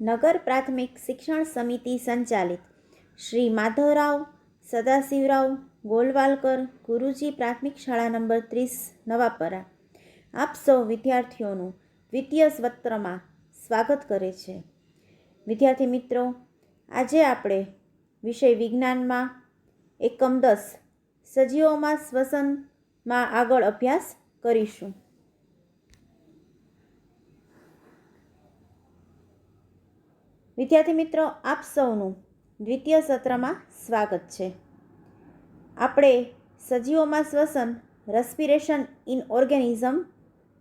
નગર પ્રાથમિક શિક્ષણ સમિતિ સંચાલિત. શ્રી માધવરાવ સદાશિવરાવ ગોલવાલકર ગુરુજી પ્રાથમિક શાળા નંબર ત્રીસ, નવાપરા. આપ સૌ વિદ્યાર્થીઓનું દ્વિતીય સત્રમાં સ્વાગત કરે છે. વિદ્યાર્થી મિત્રો, આજે આપણે વિષય વિજ્ઞાનમાં એકમ દસ સજીવોમાં શ્વસનમાં આગળ અભ્યાસ કરીશું. વિદ્યાર્થી મિત્રો, આપ સૌનું દ્વિતીય સત્રમાં સ્વાગત છે. આપણે સજીવોમાં શ્વસન રેસ્પિરેશન ઇન ઓર્ગેનિઝમ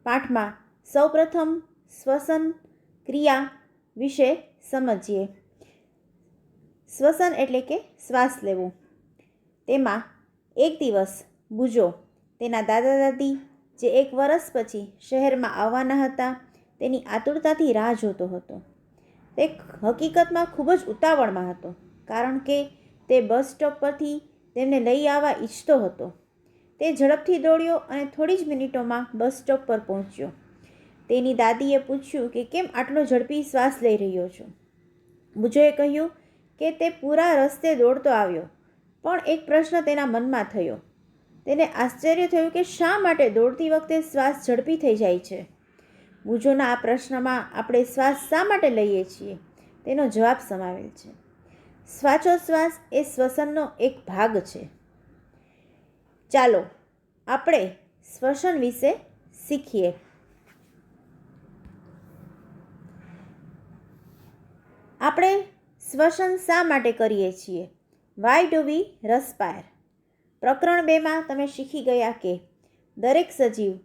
પાઠમાં સૌપ્રથમ શ્વસન ક્રિયા વિશે સમજીએ. શ્વસન એટલે કે શ્વાસ લેવો. તેમાં એક દિવસ બુજો તેના દાદા દાદી જે એક વર્ષ પછી શહેરમાં આવવાના હતા, તેની આતુરતાથી રાહ જોતો હતો. તે હકીકતમાં ખૂબ જ ઉતાવળમાં હતો, કારણ કે તે બસ સ્ટોપ પરથી તેમને લઈ આવવા ઈચ્છતો હતો. તે ઝડપથી દોડ્યો અને થોડી જ મિનિટોમાં બસ સ્ટોપ પર પહોંચ્યો. તેની દાદીએ પૂછ્યું કે કેમ આટલો ઝડપી શ્વાસ લઈ રહ્યો છો? બુજોએ કહ્યું કે તે પૂરા રસ્તે દોડતો આવ્યો, પણ એક પ્રશ્ન તેના મનમાં થયો. તેને આશ્ચર્ય થયું કે શા માટે દોડતી વખતે શ્વાસ ઝડપી થઈ જાય છે? બુજોના આ પ્રશ્નમાં આપણે શ્વાસ શા માટે લઈએ છીએ? તેનો જવાબ સમાવેલ છે. શ્વાસોશ્વાસ એ શ્વસનનો એક ભાગ છે. ચાલો આપણે શ્વસન વિશે શીખીએ. આપણે શ્વસન શા માટે કરીએ છીએ? વાય ડુ વી રસપાયર પ્રકરણ બેમાં તમે શીખી ગયા કે દરેક સજીવ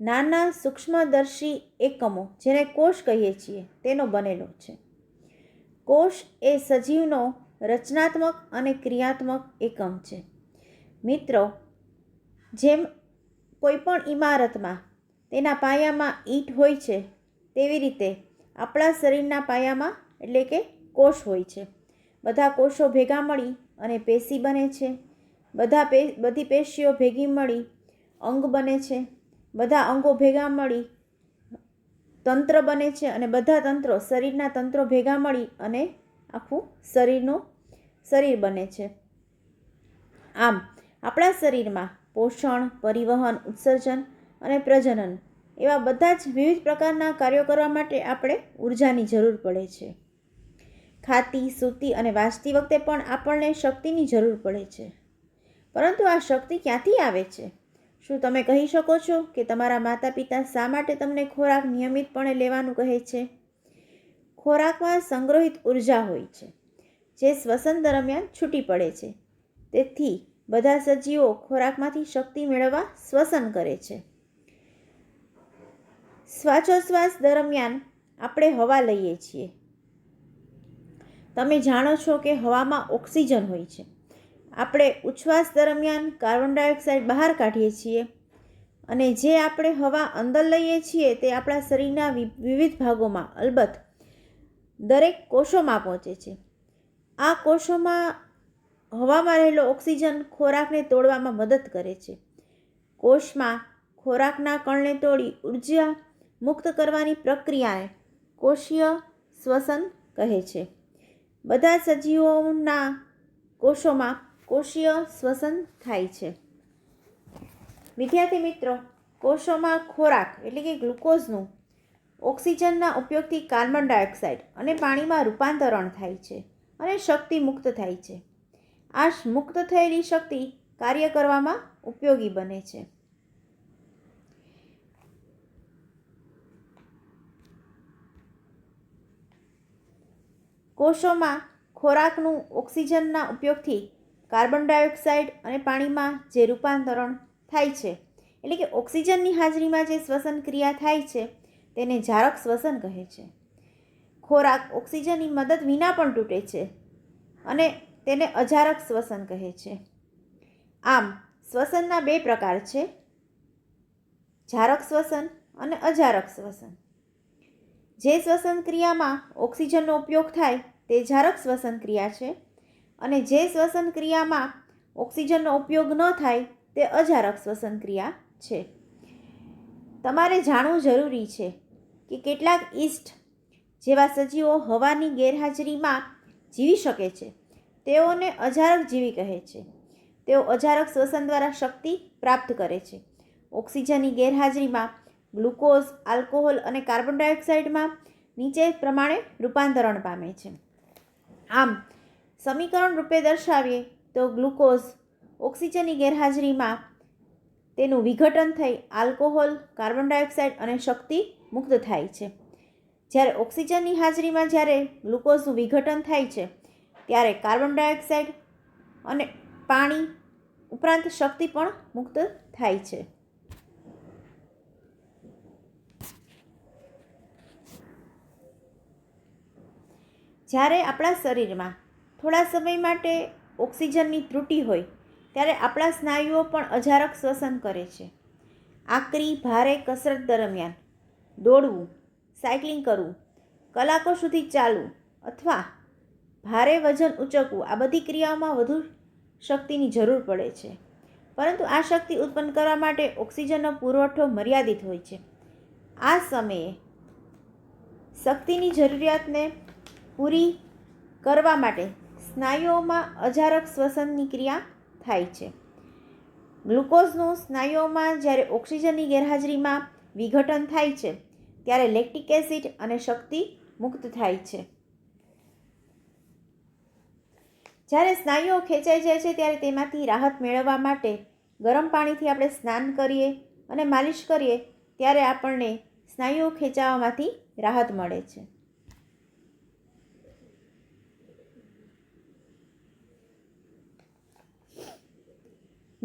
નાના સૂક્ષ્મદર્શી એકમો, જેને કોષ કહીએ છીએ, તેનો બનેલો છે. કોષ એ સજીવનો રચનાત્મક અને ક્રિયાત્મક એકમ છે. મિત્રો, જેમ કોઈપણ ઇમારતમાં તેના પાયામાં ઈંટ હોય છે, તેવી રીતે આપણા શરીરના પાયામાં, એટલે કે કોષ હોય છે. બધા કોષો ભેગા મળી અને પેશી બને છે. બધા પે, બધી પેશીઓ ભેગી મળી અંગ બને છે. બધા અંગો ભેગા મળી, તંત્ર બને છે અને બધા તંત્રો શરીરના તંત્રો ભેગા મળી અને આખું શરીરનું શરીર બને છે. આમ, આપણા શરીરમાં પોષણ, પરિવહન, ઉત્સર્જન અને પ્રજનન એવા બધા જ વિવિધ પ્રકારના કાર્યો કરવા માટે આપણે ઉર્જાની જરૂર પડે છે. ખાતી, સૂતી અને વાંચતી વખતે પણ આપણને શક્તિની જરૂર પડે છે. પરંતુ આ શક્તિ ક્યાંથી આવે છે? શું તમે કહી શકો છો કે તમારા માતા પિતા શા માટે તમને ખોરાક નિયમિતપણે લેવાનું કહે છે? ખોરાકમાં સંગ્રહિત ઊર્જા હોય છે, જે શ્વસન દરમિયાન છૂટી પડે છે. તેથી, બધા સજીવો ખોરાકમાંથી શક્તિ મેળવવા શ્વસન કરે છે. શ્વાસોશ્વાસ દરમિયાન આપણે હવા લઈએ છીએ. તમે જાણો છો કે હવામાં ઓક્સિજન હોય છે. આપણે ઉચ્છ્વાસ દરમિયાન કાર્બન ડાયોક્સાઇડ બહાર કાઢીએ છીએ અને જે આપણે હવા અંદર લઈએ છીએ તે આપણા શરીરના વિવિધ ભાગોમાં, અલબત્ત દરેક કોષોમાં પહોંચે છે. આ કોષોમાં હવામાં રહેલો ઓક્સિજન ખોરાકને તોડવામાં મદદ કરે છે. કોષમાં ખોરાકના કણને તોડી ઊર્જા મુક્ત કરવાની પ્રક્રિયાને કોષીય શ્વસન કહે છે. બધા સજીવોના કોષોમાં કોષીય શ્વસન થાય છે. વિદ્યાર્થી મિત્રો, કોષોમાં ખોરાક એટલે કે ગ્લુકોઝનું ઓક્સિજનના ઉપયોગથી કાર્બન ડાયોક્સાઇડ અને પાણીમાં રૂપાંતરણ થાય છે અને શક્તિ મુક્ત થાય છે. આ મુક્ત થયેલી શક્તિ કાર્ય કરવામાં ઉપયોગી બને છે. કોષોમાં ખોરાકનું ઓક્સિજનના ઉપયોગથી કાર્બન ડાયોક્સાઇડ અને પાણીમાં જે રૂપાંતરણ થાય છે, એટલે કે ઓક્સિજનની હાજરીમાં જે શ્વસન ક્રિયા થાય છે, તેને જારક શ્વસન કહે છે. ખોરાક ઓક્સિજનની મદદ વિના પણ તૂટે છે અને તેને અજારક શ્વસન કહે છે. આમ, શ્વસનના બે પ્રકાર છે, જારક શ્વસન અને અજારક શ્વસન. જે શ્વસન ક્રિયામાં ઓક્સિજનનો ઉપયોગ થાય, તે જારક શ્વસન ક્રિયા છે અને જે શ્વસન ક્રિયામાં ઓક્સિજનનો ઉપયોગ ન થાય તે અજારક શ્વસન ક્રિયા છે. તમારે જાણવું જરૂરી છે કે કેટલાક ઈસ્ટ જેવા સજીવો હવાની ગેરહાજરીમાં જીવી શકે છે. તેઓને અજારક જીવી કહે છે. તેઓ અજારક શ્વસન દ્વારા શક્તિ પ્રાપ્ત કરે છે. ઓક્સિજનની ગેરહાજરીમાં ગ્લુકોઝ, આલ્કોહોલ અને કાર્બન ડાયોક્સાઇડમાં નીચે પ્રમાણે રૂપાંતરણ પામે છે. આમ સમીકરણ રૂપે દર્શાવીએ તો ગ્લુકોઝ ઓક્સિજનની ગેરહાજરીમાં તેનું વિઘટન થઈ આલ્કોહોલ, કાર્બન ડાયોક્સાઇડ અને શક્તિ મુક્ત થાય છે. જ્યારે ઓક્સિજનની હાજરીમાં જ્યારે ગ્લુકોઝનું વિઘટન થાય છે, ત્યારે કાર્બન ડાયોક્સાઇડ અને પાણી ઉપરાંત શક્તિ પણ મુક્ત થાય છે. જ્યારે આપણા શરીરમાં થોડા સમય માટે ઓક્સિજનની ત્રુટિ હોય, ત્યારે આપણા સ્નાયુઓ પણ અજારક શ્વસન કરે છે. આકરી, ભારે કસરત દરમિયાન દોડવું, સાયકલિંગ કરવું, કલાકો સુધી ચાલવું અથવા ભારે વજન ઊંચકવું આ બધી ક્રિયાઓમાં વધુ શક્તિની જરૂર પડે છે. પરંતુ આ શક્તિ ઉત્પન્ન કરવા માટે ઓક્સિજનનો પુરવઠો મર્યાદિત હોય છે. આ સમયે શક્તિની જરૂરિયાતને પૂરી કરવા માટે સ્નાયુઓમાં અજારક શ્વસનની ક્રિયા થાય છે. ગ્લુકોઝનું સ્નાયુઓમાં જ્યારે ઓક્સિજનની ગેરહાજરીમાં વિઘટન થાય છે, ત્યારે લેક્ટિક એસિડ અને શક્તિ મુક્ત થાય છે. જ્યારે સ્નાયુઓ ખેંચાઈ જાય છે, ત્યારે તેમાંથી રાહત મેળવવા માટે ગરમ પાણીથી આપણે સ્નાન કરીએ અને માલિશ કરીએ, ત્યારે આપણને સ્નાયુઓ ખેંચાવામાંથી રાહત મળે છે.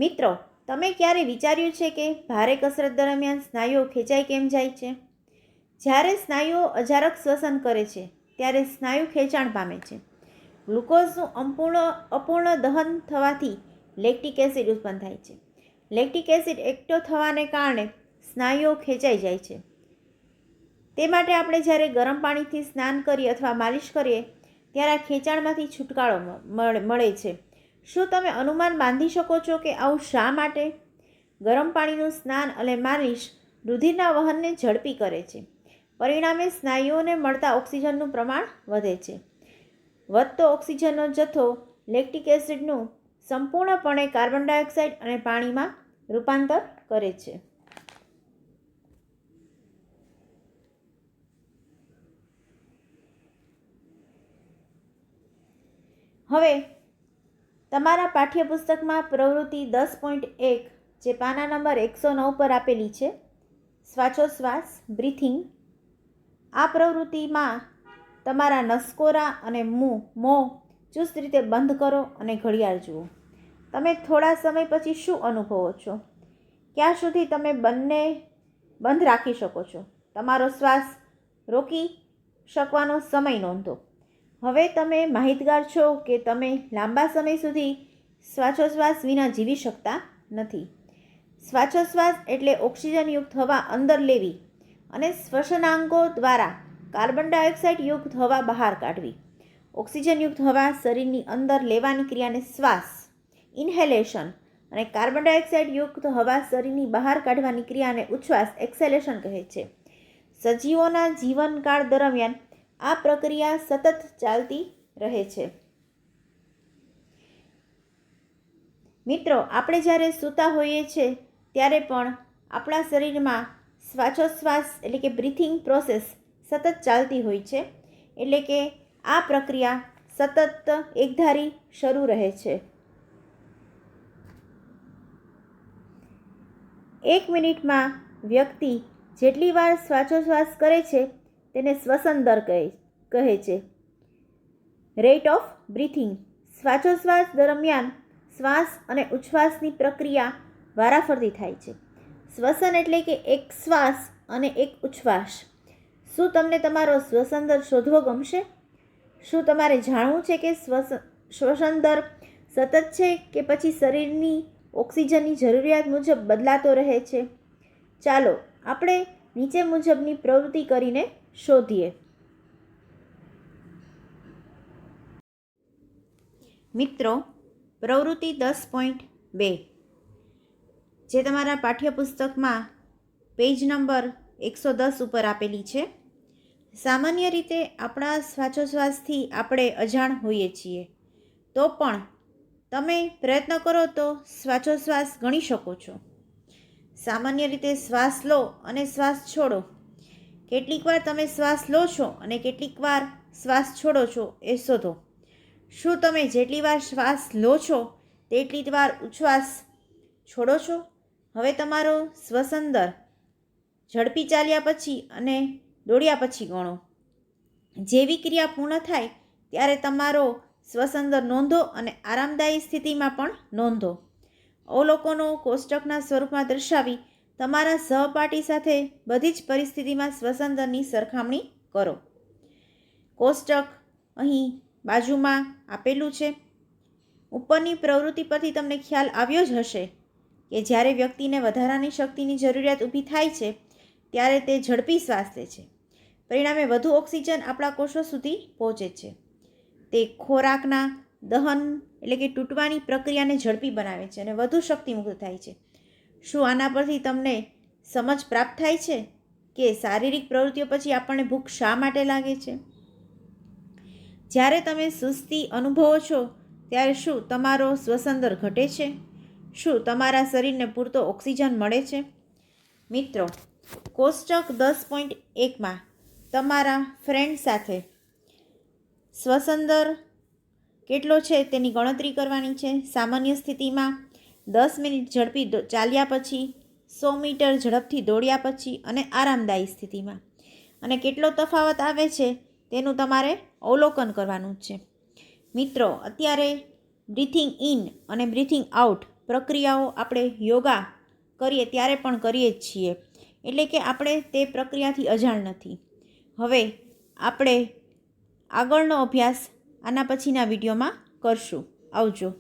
મિત્રો, તમે ક્યારે વિચાર્યું છે કે ભારે કસરત દરમિયાન સ્નાયુઓ ખેંચાઈ કેમ જાય છે? જ્યારે સ્નાયુઓ અજારક શ્વસન કરે છે, ત્યારે સ્નાયુ ખેંચાણ પામે છે. ગ્લુકોઝનું અપૂર્ણ અપૂર્ણ દહન થવાથી લેક્ટિક એસિડ ઉત્પન્ન થાય છે. લેક્ટિક એસિડ એકઠો થવાને કારણે સ્નાયુઓ ખેંચાઈ જાય છે. તે માટે આપણે જ્યારે ગરમ પાણીથી સ્નાન કરીએ અથવા માલિશ કરીએ, ત્યારે આ ખેંચાણમાંથી છુટકારો મળે છે. શું તમે અનુમાન બાંધી શકો છો કે આવું શા માટે? ગરમ પાણીનું સ્નાન અને માલિશ રુધિરના વહનને ઝડપી કરે છે. પરિણામે સ્નાયુઓને મળતા ઓક્સિજનનું પ્રમાણ વધે છે. વધતો ઓક્સિજનનો જથ્થો લેક્ટિક એસિડનું સંપૂર્ણપણે કાર્બન ડાયોક્સાઇડ અને પાણીમાં રૂપાંતર કરે છે. હવે તમારા પાઠ્યપુસ્તકમાં પ્રવૃત્તિ દસ પોઈન્ટ એક, જે પાના નંબર એકસો નવ પર આપેલી છે, શ્વાસોશ્વાસ બ્રીથિંગ આ પ્રવૃત્તિમાં તમારા નસકોરા અને મું, મોં ચુસ્ત રીતે બંધ કરો અને ઘડિયાળ જુઓ. તમે થોડા સમય પછી શું અનુભવો છો? ક્યાં સુધી તમે બંને બંધ રાખી શકો છો? તમારો શ્વાસ રોકી શકવાનો સમય નોંધો. હવે તમે માહિતગાર છો કે તમે લાંબા સમય સુધી શ્વાસોશ્વાસ વિના જીવી શકતા નથી. શ્વાસોશ્વાસ એટલે ઓક્સિજનયુક્ત હવા અંદર લેવી અને શ્વસનાંગો દ્વારા કાર્બન ડાયોક્સાઇડ યુક્ત હવા બહાર કાઢવી. ઓક્સિજનયુક્ત હવા શરીરની અંદર લેવાની ક્રિયાને શ્વાસ, ઇન્હેલેશન અને કાર્બન ડાયોક્સાઇડ યુક્ત હવા શરીરની બહાર કાઢવાની ક્રિયાને ઉચ્છ્વાસ, એક્સેલેશન કહે છે. સજીવોના જીવનકાળ દરમિયાન આ પ્રક્રિયા સતત ચાલતી રહે છે. મિત્રો, આપણે જ્યારે સૂતા હોઈએ છીએ ત્યારે પણ આપણા શરીરમાં શ્વાસોશ્વાસ એટલે કે બ્રિથિંગ પ્રોસેસ સતત ચાલતી હોય છે, એટલે કે આ પ્રક્રિયા સતત એકધારી શરૂ રહે છે. એક મિનિટમાં વ્યક્તિ જેટલી વાર શ્વાસોશ્વાસ કરે છે તેને શ્વસન દર કહે કહે છે. રેટ ઓફ બ્રીથિંગ શ્વાસોશ્વાસ દરમિયાન શ્વાસ અને ઉચ્છ્વાસની પ્રક્રિયા વારાફરતી થાય છે. શ્વસન એટલે કે એક શ્વાસ અને એક ઉચ્છ્વાસ. શું તમને તમારો શ્વસન દર શોધવો ગમશે? શું તમારે જાણવું છે કે શ્વસન શ્વસન દર સતત છે કે પછી શરીરની ઓક્સિજનની જરૂરિયાત મુજબ બદલાતો રહે છે? ચાલો, આપણે નીચે મુજબની પ્રવૃત્તિ કરીને શોધીએ. મિત્રો, પ્રવૃત્તિ દસ પોઈન્ટ બે, જે તમારા પાઠ્યપુસ્તકમાં પેજ નંબર એકસો દસ ઉપર આપેલી છે. સામાન્ય રીતે આપણા શ્વાસોશ્વાસથી આપણે અજાણ હોઈએ છીએ. તો પણ તમે પ્રયત્ન કરો તો શ્વાસોશ્વાસ ગણી શકો છો. સામાન્ય રીતે શ્વાસ લો અને શ્વાસ છોડો. કેટલીક વાર તમે શ્વાસ લો છો અને કેટલીક વાર શ્વાસ છોડો છો, એ શોધો. શું તમે જેટલી વાર શ્વાસ લો છો, તેટલી વાર ઉચ્છ્વાસ છોડો છો? હવે તમારો શ્વસન દર ઝડપી ચાલ્યા પછી અને દોડ્યા પછી ગણો. જેવી ક્રિયા પૂર્ણ થાય, ત્યારે તમારો શ્વસન દર નોંધો અને આરામદાયી સ્થિતિમાં પણ નોંધો. અવલોકનો કોષ્ટકના સ્વરૂપમાં દર્શાવી તમારા સહપાઠી સાથે બધી જ પરિસ્થિતિમાં શ્વસન સરખામણી કરો. કોષ્ટક અહીં બાજુમાં આપેલું છે. ઉપરની પ્રવૃત્તિ પરથી તમને ખ્યાલ આવ્યો જ હશે કે જ્યારે વ્યક્તિને વધારાની શક્તિની જરૂરિયાત ઊભી થાય છે, ત્યારે તે ઝડપી શ્વાસ લે છે. પરિણામે વધુ ઓક્સિજન આપણા કોષો સુધી પહોંચે છે. તે ખોરાકના દહન એટલે કે તૂટવાની પ્રક્રિયાને ઝડપી બનાવે છે અને વધુ શક્તિમુક્ત થાય છે. શું આના પરથી તમને સમજ પ્રાપ્ત થાય છે કે શારીરિક પ્રવૃત્તિઓ પછી આપણને ભૂખ શા માટે લાગે છે? જ્યારે તમે સુસ્તી અનુભવો છો, ત્યારે શું તમારો શ્વસનદર ઘટે છે? શું તમારા શરીરને પૂરતો ઓક્સિજન મળે છે? મિત્રો, કોષ્ટક દસ પોઈન્ટ એકમાં તમારા ફ્રેન્ડ સાથે શ્વસનદર કેટલો છે તેની ગણતરી કરવાની છે. સામાન્ય સ્થિતિમાં દસ મિનિટ ઝડપી ચાલ્યા પછી, સો મીટર ઝડપથી દોડ્યા પછી અને આરામદાયી સ્થિતિમાં. અને કેટલો તફાવત આવે છે, તેનું તમારે અવલોકન કરવાનું છે. મિત્રો, અત્યારે બ્રીથિંગ ઇન અને બ્રીથિંગ આઉટ પ્રક્રિયાઓ આપણે યોગા કરીએ ત્યારે પણ કરીએ જ છીએ. એટલે કે આપણે તે પ્રક્રિયાથી અજાણ નથી. હવે આપણે આગળનો અભ્યાસ આના પછીના વિડીયોમાં કરશું. આવજો.